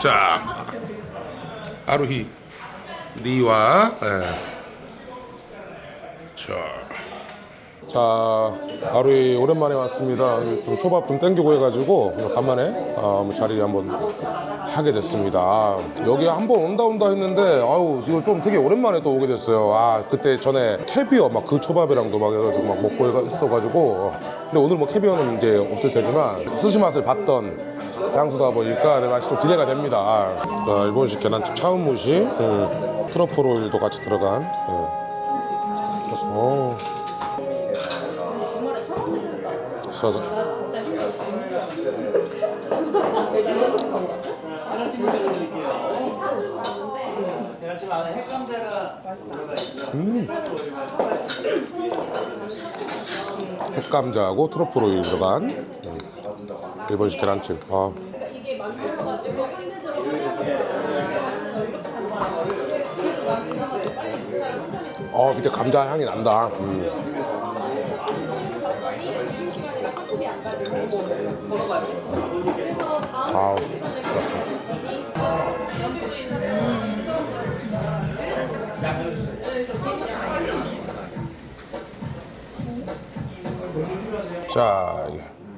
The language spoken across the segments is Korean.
자, 하루히 리와 예. 자, 자 하루히 오랜만에 왔습니다. 좀 초밥 좀 땡기고 해가지고 간만에 아, 한번 자리 한번 하게 됐습니다. 여기 한번 온다 온다 했는데 아유 이거 좀 되게 오랜만에 또 오게 됐어요. 아 그때 전에 캐비어 막 그 초밥이랑도 막 해가지고 막 먹고 했어가지고 근데 오늘 뭐 캐비어는 이제 없을 테지만 스시 맛을 봤던 장수다 보니까 내 맛이 좀 기대가 됩니다. 자, 일본식 계란찜 차은무시, 음, 트러플 오일도 같이 들어간. 음. 어. 지금 안에 핵감자가 들어가 있고요. 핵감자하고 트러플 오일 들어간 음, 일본식 계란찜. 아. 어 밑에 감자 향이 난다. 음. 아우, 좋았어. 자,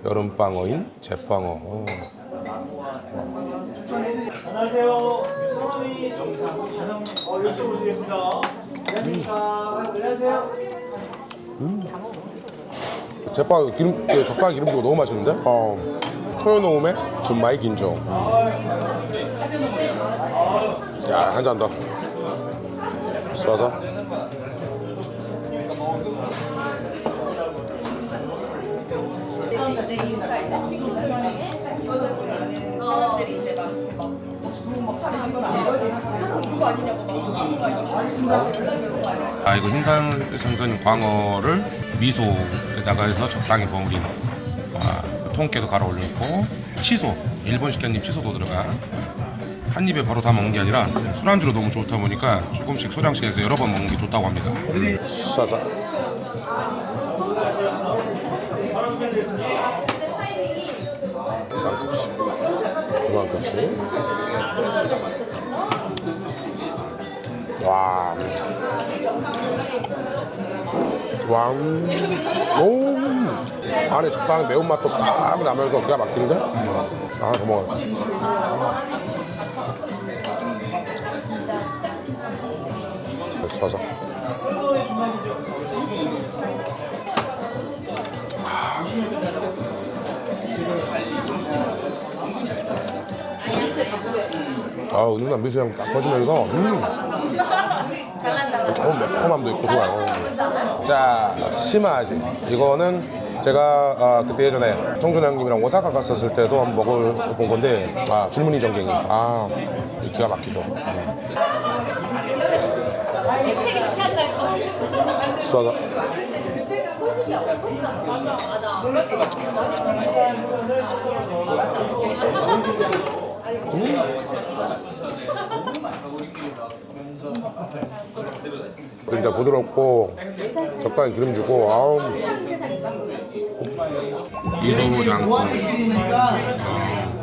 여름방어인 제방어. 어. 안녕하세요. 성함이 자동 어, 여쭤보시겠습니다. 안녕하십니까. 안녕하세요. 제빵 기름 그 적당히 기름 주고 너무 맛있는데? 어. 토요노움의 준마이 긴종. 야, 한 잔 더. 쏴서. 아 이거 흰살 생선 광어를 미소에다가 해서 적당히 버무린 아, 통깨도 갈아 올렸고 치소 일본식 깻잎 치소도 들어가. 한 입에 바로 다 먹는 게 아니라 술안주로 너무 좋다 보니까 조금씩 소량씩 해서 여러 번 먹는 게 좋다고 합니다. 이 만큼씩 이만큼씩 와. 왕. 오. 안에 적당히 매운맛도 딱 나면서 기가 막히는데? 아, 더 먹어. 써서. 아, 은은한 미소향 딱 퍼지면서, 음. 좋은 매콤함도 있고 좋아요. 자, 심화지. 이거는 제가 아, 그때 예전에 정준 형님이랑 오사카 갔었을 때도 한번 먹어본 건데, 아, 줄무늬 전갱이. 아, 기가 막히죠. 음. 쏴서. 진짜 부드럽고 적당히 기름 주고 아우.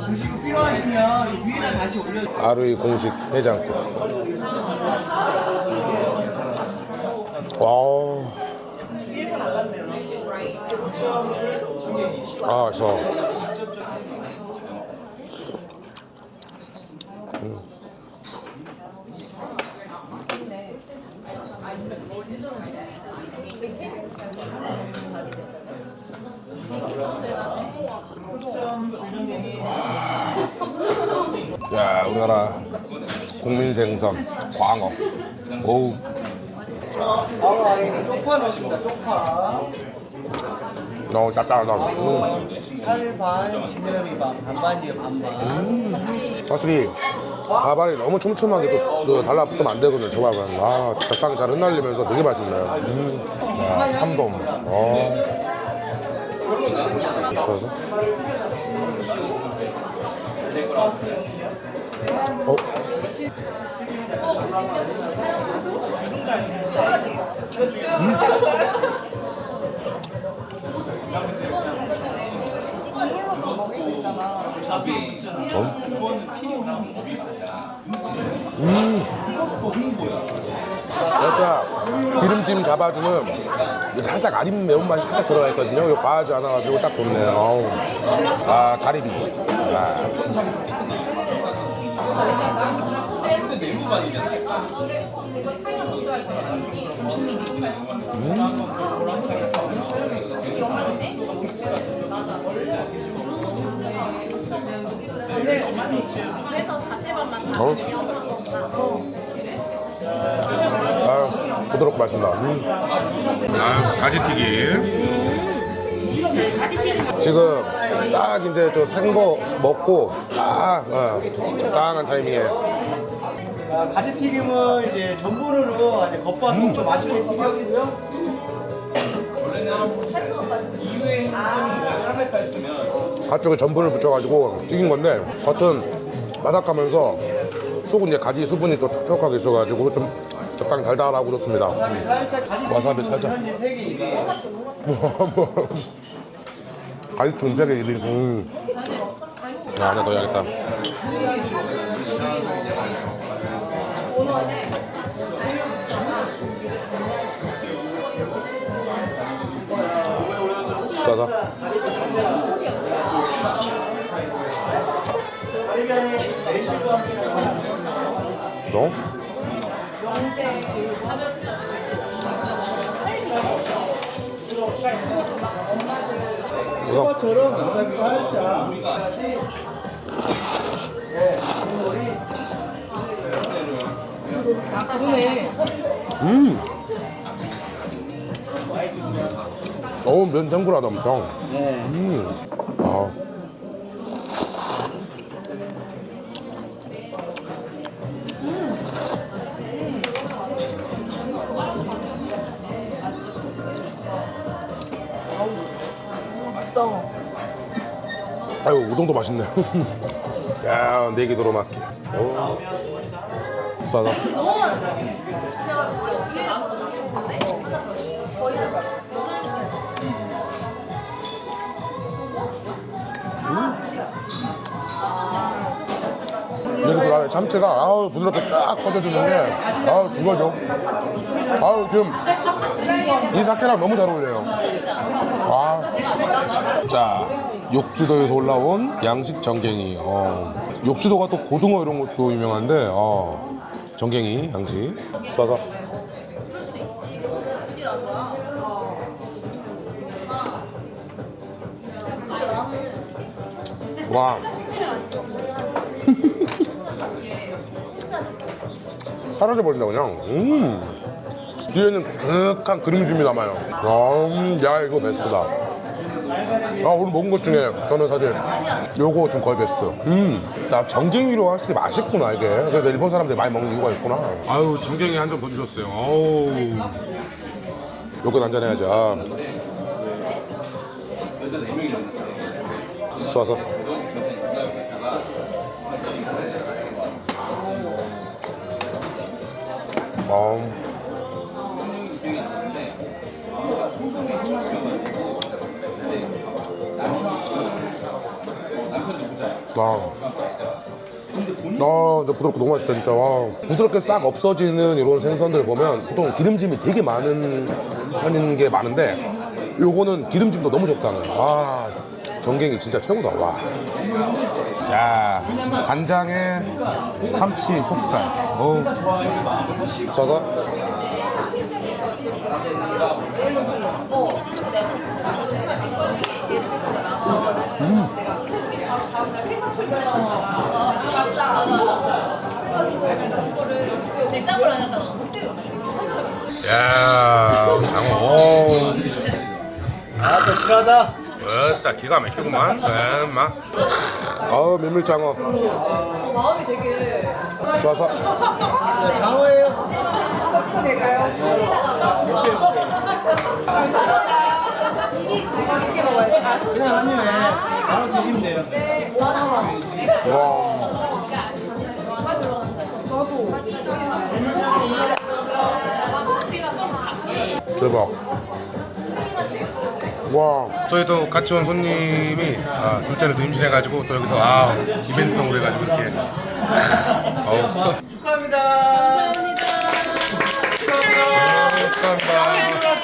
드시고 필요하시면 위에다 다시 올려. 아루이 공식 해장국 와우 아 맛있어 야 우리나라 국민 생선 광어 오우 아, 쪽파 넣습니다. 쪽파. 너무 짭짤하다 음. 살반, 지느러미 반, 반반이에요, 반반. 확실히 밥알이 너무 촘촘한데 또, 또 달라붙으면 안 되거든요 저 밥은 아 적당히 잘 흩날리면서 되게 맛있네요 음. 야 참돔 어. 있어서 어? 음? 어? 살짝 기름짐 잡아주는 이 살짝 아린 매운맛이 살짝 들어가 있거든요. 이거 과하지 않아가지고 딱 좋네요. 어우. 아 가리비. 아. 어? 아, 부드럽고 맛있습니다. 음. 아, 가지튀김. 지금 딱 이제 저 생거 먹고 딱 어, 적당한 타이밍에 자, 가지튀김은 이제 전분으로 이제 겉바 음. 속좀 맛있게 튀겨주고요. 갓쪽에 전분을 붙여가지고 튀긴 건데 겉은 바삭하면서 속은 이제 가지 수분이 또 촉촉하게 있어가지고 좀 적당히 달달하고 가지튀김 와사비 살짝. 가지 전세계 1위. 음. 아, 하나 더 해야겠다. 싸다. 너? 이거 처럼 와사비 살짝 음. 어우 면 탱글하다 엄청. 네. 음. 아. 아유 우동도 맛있네. 야 내기 도로 맞게. 오. 싸다. 여기도 안에 참치가 아우 부드럽게 쫙 퍼져주는 게 아우 그거죠. 아우 지금 이 사케랑 너무 잘 어울려요. 아. 자 욕주도에서 올라온 양식 정갱이. 어. 욕주도가 또 고등어 이런 것도 유명한데 어. 정갱이 양식 쏴서. 와. 사라져 버린다 그냥. 음. 뒤에는 그윽한 그림심이 남아요. 음, 야 이거 베스트다. 아 오늘 먹은 것 중에 저는 사실 요거 좀 거의 베스트. 음, 나 정갱이로 확실히 맛있구나 이게. 그래서 일본 사람들이 많이 먹는 이유가 있구나. 아유 정갱이 한점더 주셨어요. 어우. 요거 한잔 해야지. 아. 쏴서. 아. 와. 아, 진짜 부드럽고 너무 맛있다 진짜. 와. 부드럽게 싹 없어지는 이런 생선들 보면 보통 기름짐이 되게 많은 하는 게 많은데 요거는 기름짐도 너무 적다는. 와, 정갱이 진짜 최고다. 와. 야, 간장에 참치 속살. 어. 써서. 안 했잖아. 야, 장어. 오. 아 베트하다 왔다 기가 막히구만. 네, 막. 아우 민물장어. 마음이 되게 쏴서. 장어예요 이렇게 먹어야지. 그냥 한 입에 바로 드시면 돼요. 와. 대박. 와. 저희도 같이 온 손님이 아, 둘째를 또 임신해가지고 또 여기서 아 이벤트성으로 해가지고 이렇게 어우 축하합니다. 감사합니다. 축하합니다.